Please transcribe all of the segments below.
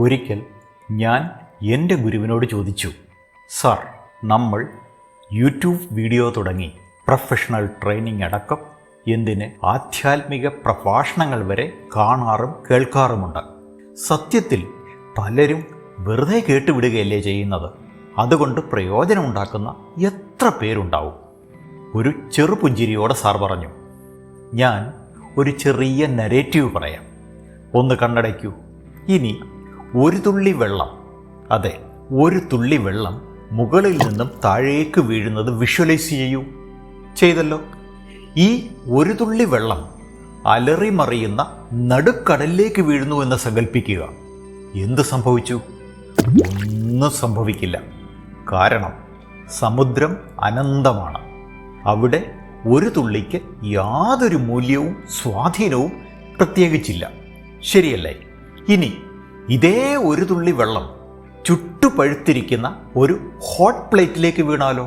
ഒരിക്കൽ ഞാൻ എന്റെ ഗുരുവിനോട് ചോദിച്ചു സാർ നമ്മൾ യൂട്യൂബ് വീഡിയോ തുടങ്ങി പ്രൊഫഷണൽ ട്രെയിനിങ് അടക്കം എന്തിന് ആധ്യാത്മിക പ്രഭാഷണങ്ങൾ വരെ കാണാറും കേൾക്കാറുമുണ്ട്. സത്യത്തിൽ പലരും വെറുതെ കേട്ടുവിടുകയല്ലേ ചെയ്യുന്നത്. അതുകൊണ്ട് പ്രയോജനമുണ്ടാക്കുന്ന എത്ര പേരുണ്ടാവും? ഒരു ചെറുപുഞ്ചിരിയോടെ സാർ പറഞ്ഞു ഞാൻ ഒരു ചെറിയ നരേറ്റീവ് പറയാം. ഒന്ന് കണ്ണടയ്ക്കൂ. ഇനി ഒരു തുള്ളി വെള്ളം. അതെ ഒരു തുള്ളി വെള്ളം മുകളിൽ നിന്നും താഴേക്ക് വീഴുന്നത് വിഷ്വലൈസ് ചെയ്യൂ. ചെയ്തല്ലോ. ഈ ഒരു തുള്ളി വെള്ളം അലറി മറിയുന്ന നടുക്കടലിലേക്ക് വീഴുന്നു എന്ന് സങ്കല്പിക്കുക എന്ത് സംഭവിച്ചു? ഒന്നും സംഭവിക്കില്ല. കാരണം സമുദ്രം അനന്തമാണ്. അവിടെ ഒരു തുള്ളിക്ക് യാതൊരു മൂല്യവും സ്വാധീനവും പ്രത്യേകിച്ചില്ല. ശരിയല്ലേ? ഇനി ഇതേ ഒരു തുള്ളി വെള്ളം ചുട്ടുപഴുത്തിരിക്കുന്ന ഒരു ഹോട്ട് പ്ലേറ്റിലേക്ക് വീണാലോ?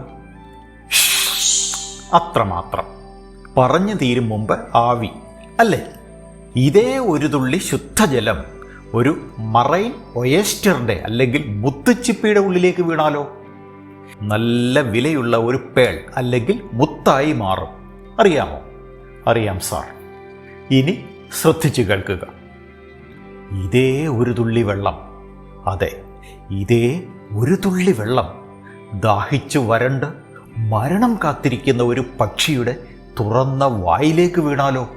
അത്രമാത്രം. പറഞ്ഞു തീരും മുമ്പ് ആവി. അല്ലേ? ഇതേ ഒരു തുള്ളി ശുദ്ധജലം ഒരു മറൈൻ ഒയസ്റ്ററിന്റെ അല്ലെങ്കിൽ മുത്തുച്ചിപ്പിയുടെ ഉള്ളിലേക്ക് വീണാലോ? നല്ല വിലയുള്ള ഒരു പേൾ അല്ലെങ്കിൽ മുത്തായി മാറും. അറിയാമോ? അറിയാം സാർ. ഇനി ശ്രദ്ധിച്ചു കേൾക്കുക. ഇതേ ഒരു തുള്ളി വെള്ളം. അതെ ഇതേ ഒരു തുള്ളി വെള്ളം. ദാഹിച്ചു വരണ്ട് മരണം കാത്തിരിക്കുന്ന ഒരു പക്ഷിയുടെ തുറന്ന വായിലേക്ക് വീണാലോ?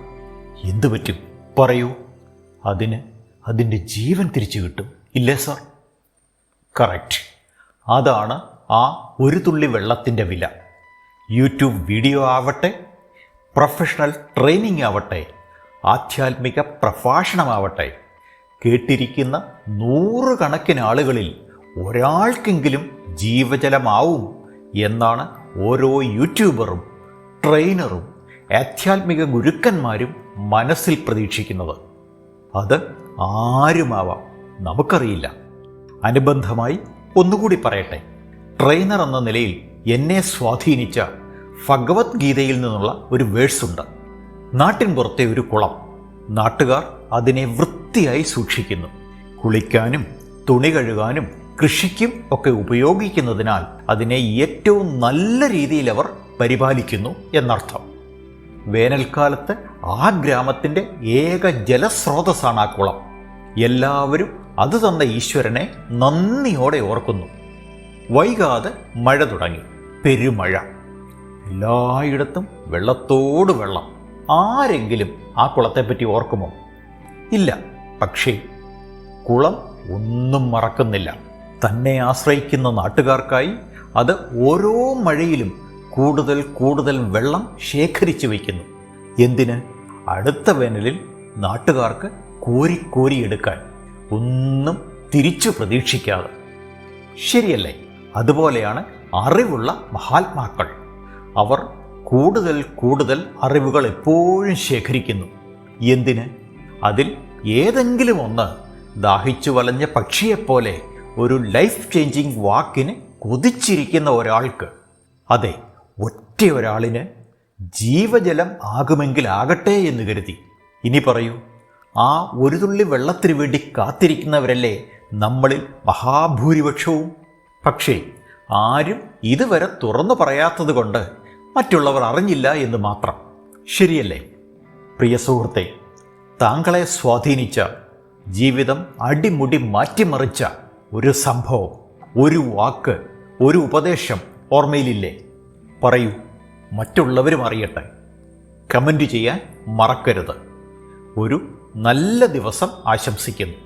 എന്തു പറ്റും? പറയൂ. അതിന് അതിന്റെ ജീവൻ തിരിച്ചു കിട്ടും. ഇല്ലേ സാർ? കറക്റ്റ്. അതാണ് ആ ഒരു തുള്ളി വെള്ളത്തിന്റെ വില. യൂട്യൂബ് വീഡിയോ ആവട്ടെ പ്രൊഫഷണൽ ട്രെയിനിങ് ആവട്ടെ ആധ്യാത്മിക പ്രഭാഷണമാവട്ടെ കേട്ടിരിക്കുന്ന നൂറുകണക്കിന് ആളുകളിൽ ഒരാൾക്കെങ്കിലും ജീവജലമാവും എന്നാണ് ഓരോ യൂട്യൂബറും ട്രെയിനറും ആധ്യാത്മിക ഗുരുക്കന്മാരും മനസ്സിൽ പ്രതീക്ഷിക്കുന്നത്. അത് ആരുമാവാം? നമുക്കറിയില്ല. അനുബന്ധമായി ഒന്നുകൂടി പറയട്ടെ. ട്രെയിനർ എന്ന നിലയിൽ എന്നെ സ്വാധീനിച്ച ഭഗവത്ഗീതയിൽ നിന്നുള്ള ഒരു വേഴ്സുണ്ട്. നാട്ടിൻ പുറത്തെ ഒരു കുളം. നാട്ടുകാർ അതിനെ വൃത്തിയായി സൂക്ഷിക്കുന്നു. കുളിക്കാനും തുണി കഴുകാനും കൃഷിക്കും ഒക്കെ ഉപയോഗിക്കുന്നതിനാൽ അതിനെ ഏറ്റവും നല്ല രീതിയിൽ അവർ പരിപാലിക്കുന്നു എന്നർത്ഥം. വേനൽക്കാലത്ത് ആ ഗ്രാമത്തിന്റെ ഏക ജലസ്രോതസ്സാണ് ആ കുളം. എല്ലാവരും അത് തന്ന ഈശ്വരനെ നന്ദിയോടെ ഓർക്കുന്നു. വൈകാതെ മഴ തുടങ്ങി. പെരുമഴ. എല്ലായിടത്തും വെള്ളത്തോട് വെള്ളം. ആരെങ്കിലും ആ കുളത്തെപ്പറ്റി ഓർക്കുമോ? ഇല്ല. പക്ഷേ കുളം ഒന്നും മറക്കുന്നില്ല. തന്നെ ആശ്രയിക്കുന്ന നാട്ടുകാർക്കായി അത് ഓരോ മഴയിലും കൂടുതൽ കൂടുതൽ വെള്ളം ശേഖരിച്ചു വയ്ക്കുന്നു. എന്തിന്? അടുത്ത വേനലിൽ നാട്ടുകാർക്ക് കോരി കോരിയെടുക്കാൻ ഒന്നും തിരിച്ചു പ്രതീക്ഷിക്കാതെ. ശരിയല്ലേ? അതുപോലെയാണ് അറിവുള്ള മഹാത്മാക്കൾ. അവർ കൂടുതൽ കൂടുതൽ അറിവുകൾ എപ്പോഴും ശേഖരിക്കുന്നു. എന്തിന്? അതിൽ ഏതെങ്കിലും ഒന്ന് ദാഹിച്ചു വലഞ്ഞ പക്ഷിയെപ്പോലെ ഒരു ലൈഫ് ചേഞ്ചിങ് വാക്കിന് കൊതിച്ചിരിക്കുന്ന ഒരാൾക്ക് അതെ ഒറ്റ ഒരാളിന് ജീവജലം ആകുമെങ്കിൽ ആകട്ടെ എന്ന് കരുതി. ഇനി പറയൂ ആ ഒരു തുള്ളി വെള്ളത്തിന് വേണ്ടി കാത്തിരിക്കുന്നവരല്ലേ നമ്മളിൽ മഹാഭൂരിപക്ഷവും? പക്ഷേ ആരും ഇതുവരെ തുറന്നു പറയാത്തത് കൊണ്ട് മറ്റുള്ളവർ അറിഞ്ഞില്ല എന്ന് മാത്രം. ശരിയല്ലേ? പ്രിയ സുഹൃത്തെ താങ്കളെ സ്വാധീനിച്ച ജീവിതം അടിമുടി മാറ്റിമറിച്ച ഒരു സംഭവം ഒരു വാക്ക് ഒരു ഉപദേശം ഓർമ്മയിലില്ലേ? പറയൂ മറ്റുള്ളവരും അറിയട്ടെ. കമന്റ് ചെയ്യാൻ മറക്കരുത്. ഒരു നല്ല ദിവസം ആശംസിക്കുന്നു.